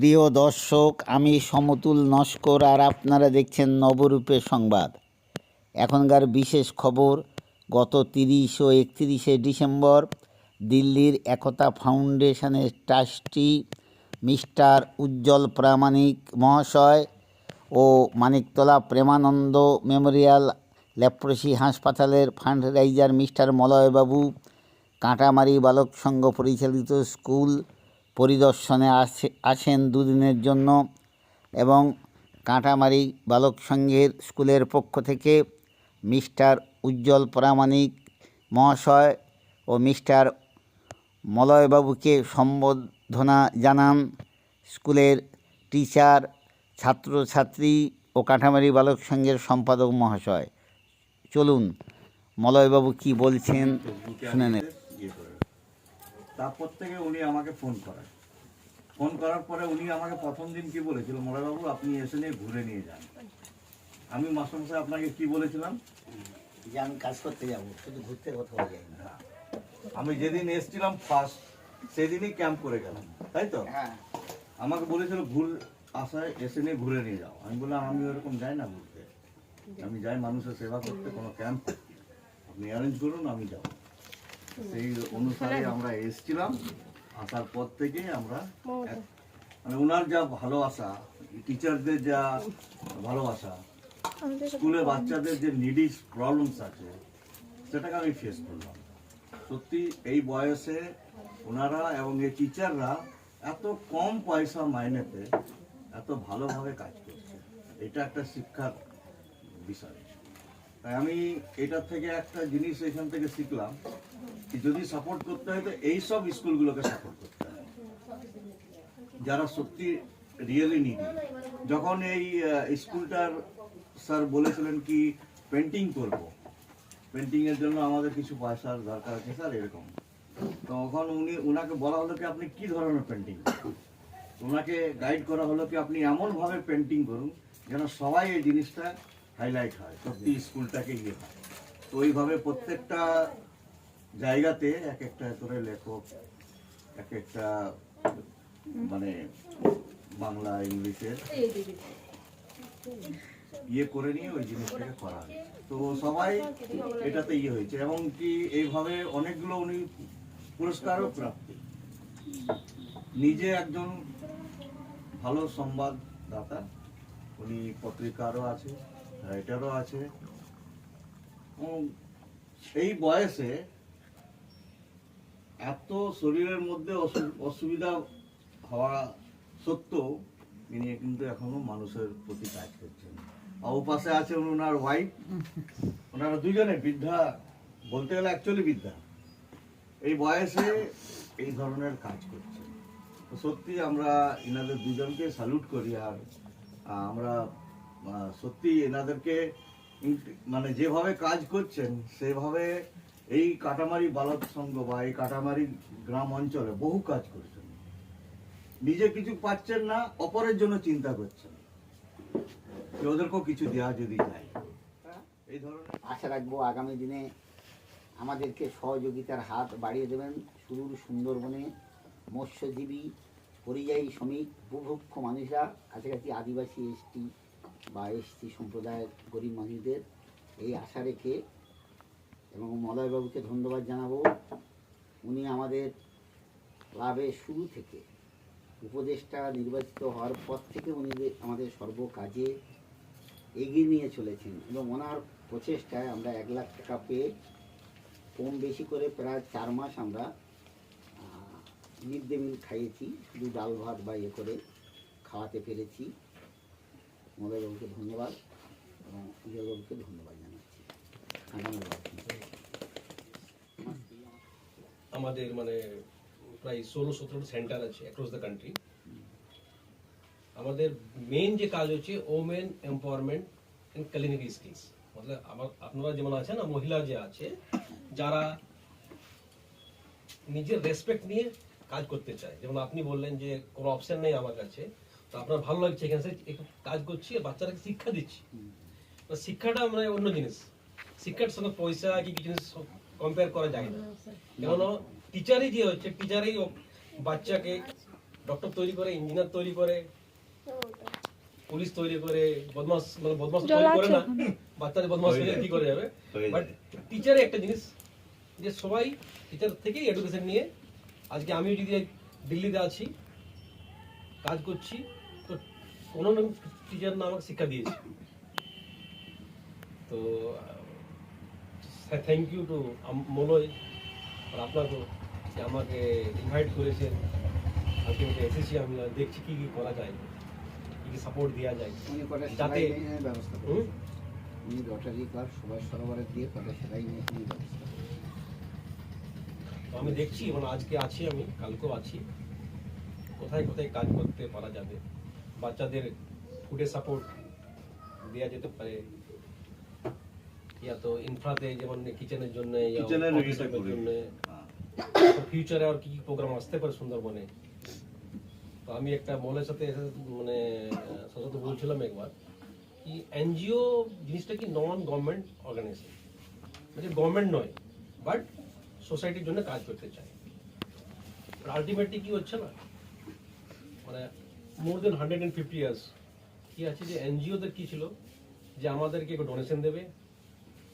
প্রিয় দর্শক, আমি সমতুল নস্কর আর আপনারা দেখছেন নবরূপের সংবাদ। এখনকার বিশেষ খবর, গত তিরিশ ও একত্রিশে ডিসেম্বর দিল্লির একতা ফাউন্ডেশনের ট্রাস্টি মিস্টার উজ্জ্বল প্রামাণিক মহাশয় ও মানিকতলা প্রেমানন্দ মেমোরিয়াল ল্যাপ্রসি হাসপাতালের ফান্ড রাইজার মিস্টার মলয়বাবু, কাঁটামারি বালক সংঘ পরিচালিত স্কুল পরিদর্শনে আসে, আসেন দুদিনের জন্য এবং কাঁটামারি বালক সংঘের স্কুলের পক্ষ থেকে মিস্টার উজ্জ্বল প্রামাণিক মহাশয় ও মিস্টার মলয়বাবুকে সম্বোধনা জানান স্কুলের টিচার, ছাত্রছাত্রী ও কাঁটামারি বালক সংঘের সম্পাদক মহাশয়। চলুন, মলয়বাবু কি বলছেন শুনে নেব তারপর থেকে উনি আমাকে ফোন করেন। ফোন করার পরে উনি আমাকে প্রথম দিন কি বলেছিল মোড়াবাবু আপনি এসে নিয়ে ঘুরে নিয়ে যান। আমি মাস্টারমশাই আপনাকে কি বলেছিলাম? যে আমি কাজ করতে যাব শুধু ঘুরতে কোথাও যাই না। আমি যেদিন এসেছিলাম ফার্স্ট সেদিনই ক্যাম্প করে গেলাম তাই তো? হ্যাঁ। আমাকে বলেছিল ভুল আশায় এসে নিয়ে ঘুরে নিয়ে যাও। আমি বললাম আমি ওরকম যাই না ঘুরতে। আমি যাই মানুষের সেবা করতে কোনো ক্যাম্প আপনি অ্যারেঞ্জ করুন আমি যাব। সেই অনুসারে আমরা এসেছিলাম। আসার পর থেকে আমরা মানে ওনার যা ভালোবাসা টিচারদের যা ভালোবাসা স্কুলে বাচ্চাদের যে নিডি প্রবলেমস আছে সেটাকে আমি ফেস করলাম। সত্যি এই বয়সে ওনারা এবং এই টিচাররা এত কম পয়সা মাইনেতে এত ভালোভাবে কাজ করছে। এটা একটা শিক্ষার বিষয়। তাই আমি এটার থেকে একটা জিনিস এখান থেকে শিখলাম যদি সাপোর্ট করতে হয় তো এইসব স্কুলগুলোকে সাপোর্ট করতে হয়। যারা সত্যি রিয়েলি নিডি যখন এই স্কুলটার স্যার বলেছিলেন কি পেন্টিং করব। পেন্টিং এর জন্য আমাদের কিছু পয়সার দরকার আছে স্যার এরকম। তখন উনি ওনাকে বলা হলো কি, আপনি কি ধরনের পেন্টিং ওনাকে গাইড করা হলো কি, আপনি এমন ভাবে পেন্টিং করুন যেন সবাই এই জিনিসটা হাইলাইট হয় সত্যি। স্কুলটাকে ইয়ে হয় তো ওইভাবে প্রত্যেকটা জায়গাতে এক একটা করে লেখক এক একটা মানে বাংলা ইংলিশের ইয়ে করে নিয়ে ওই জিনিসটাকে করা হয়েছে তো সবাই এটাতে ইয়ে হয়েছে এবং কি এইভাবে অনেকগুলো উনি পুরস্কারও প্রাপ্তি। নিজে একজন ভালো সংবাদদাতা উনি পত্রিকারও আছে। রাইটারও আছে। এই বয়সে এত শরীরের মধ্যে অসুবিধা হওয়া সত্ত্বেও তিনি কিন্তু এখনও মানুষের প্রতি কাজ করছেন। আর ও পাশে আছে ওনার ওয়াইফ ওনারা দুজনে বৃদ্ধা বলতে গেলে অ্যাকচুয়ালি বৃদ্ধা। এই বয়সে এই ধরনের কাজ করছেন। তো সত্যি আমরা এনাদের দুজনকে স্যালুট করি আর আমরা সত্যি এনাদেরকে মানে যেভাবে কাজ করছেন, সেভাবে এই কাটামারি বালক সংঘ বা এই কাটামারি গ্রাম অঞ্চলে বহু কাজ করছেন। নিজে কিছু পাচ্ছেন না, অপরের জন্য চিন্তা করছেন। ওদেরকেও কিছু দেওয়া যদি যায়। এই ধরনের আশা রাখব আগামী দিনে আমাদেরকে সহযোগিতার হাত বাড়িয়ে দেবেন। সুদূর সুন্দরবনে মৎস্যজীবী, পরিযায়ী শ্রমিক বুভুক্ষ মানুষরা, কাছাকাছি আদিবাসী এসটি বা এসটি সম্প্রদায়ের গরিব মানুষদের এই আশা রেখে এবং মলয়বাবুকে ধন্যবাদ জানাব। উনি আমাদের ক্লাবে শুরু থেকে উপদেষ্টা নির্বাচিত হওয়ার পর থেকে উনি আমাদের সর্বকাজে এগিয়ে নিয়ে চলেছেন এবং ওনার প্রচেষ্টায় আমরা এক লাখ টাকা পেয়ে কম বেশি করে প্রায় চার মাস আমরা মিড ডে মিল খাইয়েছি। শুধু ডাল ভাত বা ইয়ে করে খাওয়াতে পেরেছি। মলয়বাবুকে ধন্যবাদ এবং উজ্জ্বলবাবুকে ধন্যবাদ জানাচ্ছি। আমাদের মানে প্রায় ষোলো সতেরো সেন্টার আছে অ্যাক্রস দ্য কান্ট্রি আমাদের মেন যে কাজ হচ্ছে women empowerment in clinic skills মতলব আমার, আপনারা যেমন আছেন না মহিলা যে আছে, যারা নিজের রেসপেক্ট নিয়ে কাজ করতে চায়। যেমন আপনি বললেন যে কোনো অপশন নেই আমার কাছে। তো আপনার ভালো লাগছে এখানে কাজ করছি আর বাচ্চারাকে শিক্ষা দিচ্ছি। শিক্ষাটা মানে অন্য জিনিস। শিক্ষার সঙ্গে পয়সা কি কিছু জিনিস কম্পেয়ার করা যায় না। কেন টিচারই যে হচ্ছে টিচারই বাচ্চাকে ডক্টর তৈরি করে ইঞ্জিনিয়ার তৈরি করে পুলিশ তৈরি করে বদমাস মানে বদমাস তৈরি করে না বাচ্চাদের বদমাস হয়ে কি করে যাবে? বাট। টিচারে একটা জিনিস যে সবাই টিচার থেকেই এডুকেশন নিয়ে আজকে আমিও যদি দিল্লিতে আছি কাজ করছি না টিচার না আমাকে শিক্ষা দিয়েছে। তো থ্যাংক ইউ টু মলয় আর আপনাকে যে আমাকে ইনভাইট করেছেন। আলটিমেটলি এসেছি আমি দেখছি কি কি করা যায় কি কি সাপোর্ট দেওয়া যায়। যাতে ব্যবস্থা উনি রটারি ক্লাব দিয়ে সেলাই তো আমি দেখছি মানে আজকে আছি আমি কালকেও আছি। কোথায় কোথায় কাজ করতে পারা যাবে? বাচ্চাদের ফুডের সাপোর্ট দেওয়া যেতে পারে। ইয়া তো ইনফ্রাতে যেমন কিচেনের জন্য কিচেনের জন্য। ফিউচারে আর কি কি প্রোগ্রাম আসতে পারে সুন্দরবনে? তো আমি একটা মলের সাথে মানে সচেত বলছিলাম একবার কি এনজিও জিনিসটা কি নন গভর্নমেন্ট অর্গানাইজেশন মানে গভর্নমেন্ট নয় বাট সোসাইটির জন্য কাজ করতে চায়। আলটিমেটলি কি হচ্ছে না? মানে more than hundred and fifty years কি আছে যে এনজিওদের কি ছিল? যে আমাদেরকে একটু ডোনেশন দেবে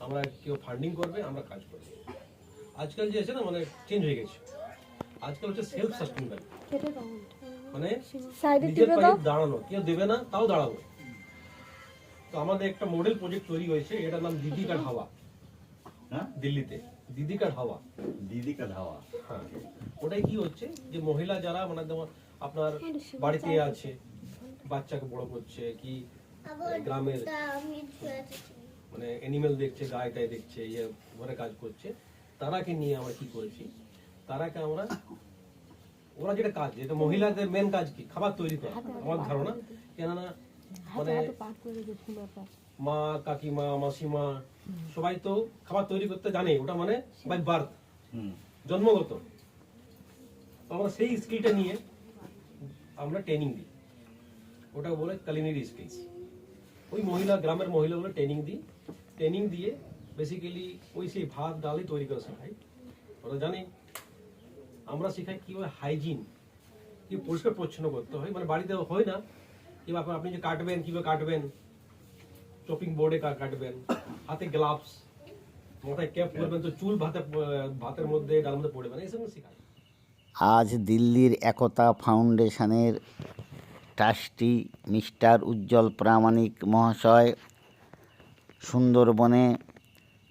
আমরা কেউ ফান্ডিং করবে আমরা কাজ করব। আজকাল যে আছে না মানে চেঞ্জ হয়ে গেছে। আজকাল হচ্ছে সেলফ সাস্টেনেবল মানে সাইডে নিজের টিপে পায়ে দাও। দাঁড়ানো। কেউ দেবে না তাও দাঁড়াবো। তো আমাদের একটা মডেল প্রজেক্ট তৈরি হয়েছে এটার নাম দিদি কার হাওয়া। হ্যাঁ? দিল্লিতে। দিদি কার হাওয়া। দিদি কা ধাওয়া হ্যাঁ। ওটাই কি হচ্ছে? যে মহিলা যারা মানে যেমন আপনার বাড়িতে আছে? বাচ্চাকে বড় করছে কি গ্রামের মানে অ্যানিমেল দেখছে গায়ে টায় দেখছে ইয়ে ঘরে কাজ করছে। তারাকে নিয়ে আমরা কি করেছি? তারাকে আমরা ওরা যেটা কাজ যেটা মহিলাদের মেন কাজ কি? খাবার তৈরি করা। আমার ধারণা কেননা মানে মা কাকিমা মাসিমা সবাই তো খাবার তৈরি করতে জানে ওটা মানে বাই বার্থ হুম। জন্মগত। তো আমরা সেই স্কিলটা নিয়ে আমরা ট্রেনিং দিই। ওটা বলে কালিনারি স্কিলস ওই মহিলা, গ্রামের মহিলাগুলো ট্রেনিং দিই। ট্রেনিং দিয়ে বেসিক্যালি ওই সেই ভাত ডালই তৈরি করে শেখাই। ওরা জানে আমরা শেখাই কীভাবে হাইজিন কি পরিষ্কার পরিচ্ছন্ন করতে হয়। মানে বাড়িতে হয় না কীভাবে আপনি যে কাটবেন, কীভাবে কাটবেন চপিং বোর্ডে কাটবেন, হাতে গ্লাভস মাথায় ক্যাপ পরবেন তো চুল ভাতে ভাতের মধ্যে ডাল মধ্যে পড়বে না এসব শেখায় আজ দিল্লির একতা ফাউন্ডেশনের ট্রাস্টি মিস্টার উজ্জ্বল প্রামাণিক মহাশয় সুন্দরবনে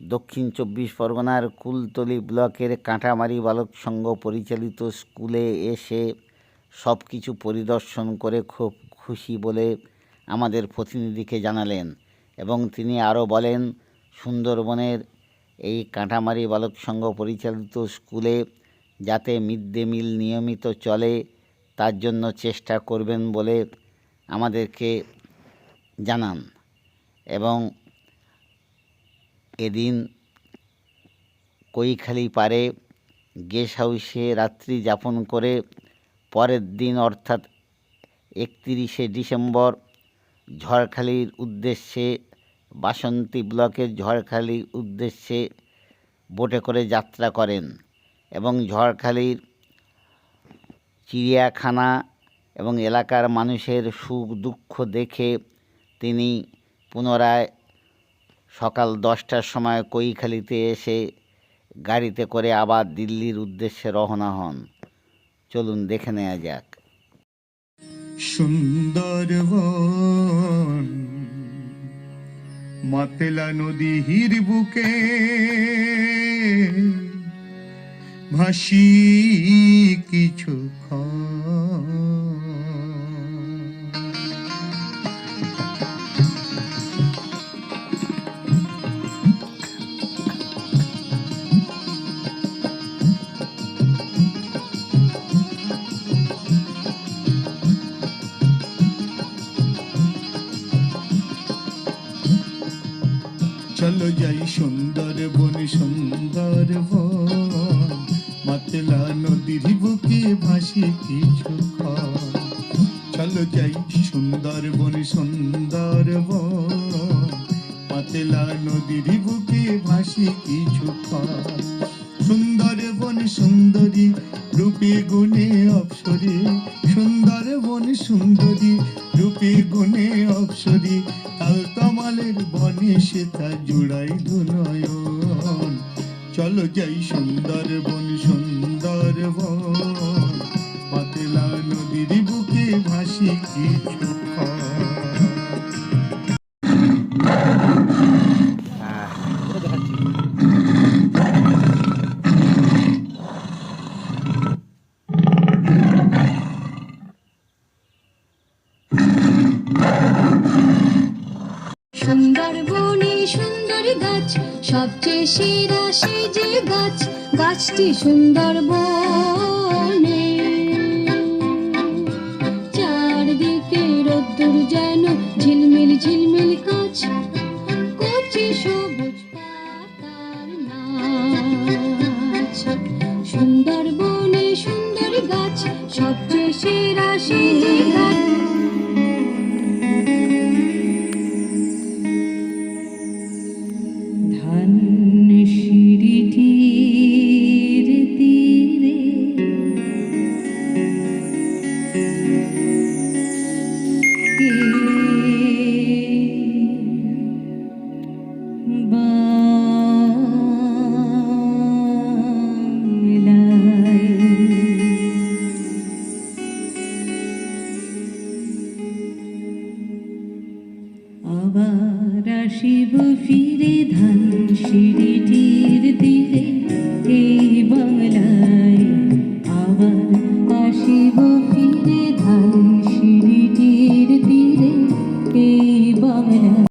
দক্ষিণ চব্বিশ পরগনার কুলতলি ব্লকের কাঁটামারি বালক সংঘ পরিচালিত স্কুলে এসে সব কিছু পরিদর্শন করে খুব খুশি বলে আমাদের প্রতিনিধিকে জানালেন এবং তিনি আরও বলেন, সুন্দরবনের এই কাঁটামারি বালক সংঘ পরিচালিত স্কুলে যাতে মিড ডে মিল নিয়মিত চলে, তার জন্য চেষ্টা করবেন বলে আমাদেরকে জানান। এবং এদিন কৈখালি পারে গেস্ট হাউসে রাত্রি যাপন করে পরের দিন অর্থাৎ একত্রিশে ডিসেম্বর ঝড়খালির উদ্দেশ্যে, বাসন্তী ব্লকের ঝড়খালির উদ্দেশ্যে বোটে করে যাত্রা করেন। এবং ঝড়খালির চিড়িয়াখানা এবং এলাকার মানুষের সুখ দুঃখ দেখে তিনি পুনরায় সকাল দশটার সময় কৈখালিতে এসে গাড়িতে করে আবার দিল্লির উদ্দেশ্যে রওনা হন। চলুন দেখে নেওয়া যাক। সুন্দরবন, মাতেলা নদীর বুকে ভাসি কিছু চলো যাই সুন্দর বন সুন্দর বন একলা নদীর বুকে ভাসি কিছু চলো যাই সুন্দর বনে সুন্দর পাতলা নদীর বুকে ভাসি কিছু সুন্দর বনে সুন্দরী, রূপে গুণে অপসরে। সুন্দর বনে সুন্দরী, রূপে গুণে অপসরে। তালতমালের বনে সে তা জুড়াই ধুনয়ন চলো যাই সুন্দর বন সুন্দর পাতলা নদীর বুকে ভাসি কিছু সুন্দর বনে সুন্দর গাছ সবচেয়ে সেরা সেই যে গাছ। গাছটি সুন্দর বন